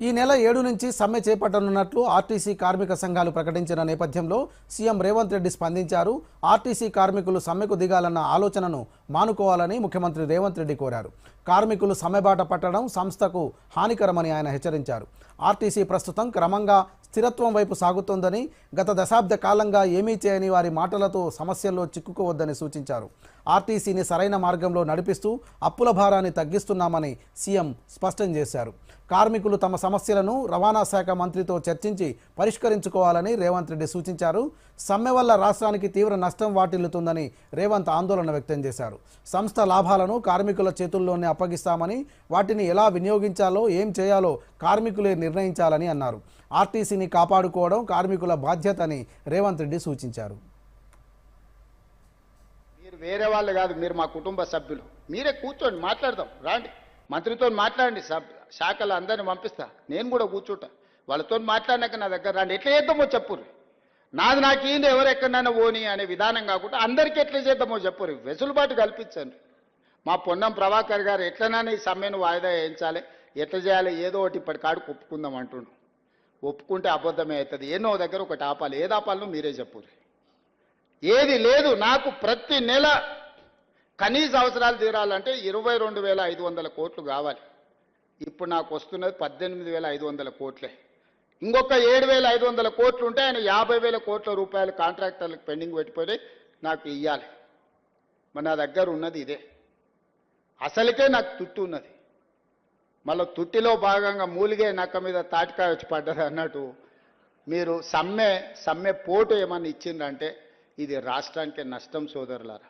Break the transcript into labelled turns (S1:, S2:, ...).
S1: ఈ నెల ఏడు నుంచి సమ్మె చేపట్టనున్నట్లు ఆర్టీసీ కార్మిక సంఘాలు ప్రకటించిన నేపథ్యంలో సీఎం రేవంత్ రెడ్డి స్పందించారు. ఆర్టీసీ కార్మికులు సమ్మెకు దిగాలన్న ఆలోచనను మానుకోవాలని ముఖ్యమంత్రి రేవంత్ రెడ్డి కోరారు. కార్మికులు సమ్మెబాట పట్టడం సంస్థకు హానికరమని ఆయన హెచ్చరించారు. ఆర్టీసీ ప్రస్తుతం క్రమంగా స్థిరత్వం వైపు సాగుతోందని గత దశాబ్ద కాలంగా ఏమీ చేయని వారి మాటలతో సమస్యల్లో చిక్కుకోవద్దని సూచించారు. ఆర్టీసీని సరైన మార్గంలో నడిపిస్తూ అప్పుల భారాన్ని తగ్గిస్తున్నామని సీఎం స్పష్టం చేశారు. కార్మికులు తమ సమస్యలను రవాణా శాఖ మంత్రితో చర్చించి పరిష్కరించుకోవాలని రేవంత్ రెడ్డి సూచించారు. సమ్మె వల్ల రాష్ట్రానికి తీవ్ర నష్టం వాటిల్లుతుందని రేవంత్ ఆందోళన వ్యక్తం చేశారు. సంస్థ లాభాలను కార్మికుల చేతుల్లోనే అప్పగిస్తామని వాటిని ఎలా వినియోగించాలో ఏం చేయాలో కార్మికులే నిర్ణయించాలని అన్నారు. ఆర్టీసీని కాపాడుకోవడం కార్మికుల బాధ్యత అని రేవంత్ రెడ్డి సూచించారు.
S2: మీరు వేరే వాళ్ళు కాదు మీరు మా కుటుంబ సభ్యులు. మీరే కూర్చోండి మాట్లాడదాం రాండి. మంత్రితో మాట్లాడండి సబ్ శాఖలు అందరిని పంపిస్తా. నేను కూడా కూర్చుంటా. వాళ్ళతో మాట్లాడినాక నా దగ్గర రండి. ఎట్లా చేద్దామో చెప్పుర్రి. నాది నాకు ఈయన ఎవరు ఎక్కడైనా ఓని అనే విధానం కాకుండా అందరికీ ఎట్లా చేద్దామో చెప్పుర్రి. వెసులుబాటు కల్పించండి. మా పొన్నం ప్రభాకర్ గారు ఎట్లనైనా ఈ సమ్మెను వాయిదా వేయించాలి ఎట్లా చేయాలి ఏదో ఒకటి ఇప్పటికాడు ఒప్పుకుందాం అంటున్నాం ఒప్పుకుంటే అబద్ధమే అవుతుంది. ఎన్నో దగ్గర ఒకటి ఆపాలి. ఏది ఆపాలో మీరే చెప్పుర్రి. ఏది లేదు. నాకు ప్రతి నెల కనీస అవసరాలు తీరాలంటే ఇరవై రెండు వేల ఐదు వందల కోట్లు కావాలి. ఇప్పుడు నాకు వస్తున్నది పద్దెనిమిది వేల ఐదు వందల కోట్లే. ఇంకొక ఏడు వేల ఐదు వందల కోట్లు ఉంటే ఆయన యాభై వేల కోట్ల రూపాయలు కాంట్రాక్టర్లకు పెండింగ్ పెట్టిపోయి నాకు ఇవ్వాలి మరి నా దగ్గర ఉన్నది ఇదే. అసలుకే నాకు తుట్టు ఉన్నది. మళ్ళీ తుట్టిలో భాగంగా మూలిగే నక్క మీద తాటికాయ వచ్చి పడ్డది అన్నట్టు మీరు సమ్మె సమ్మె పోటు ఏమన్నా ఇచ్చిందంటే ఇది రాష్ట్రానికి నష్టం సోదరులారా.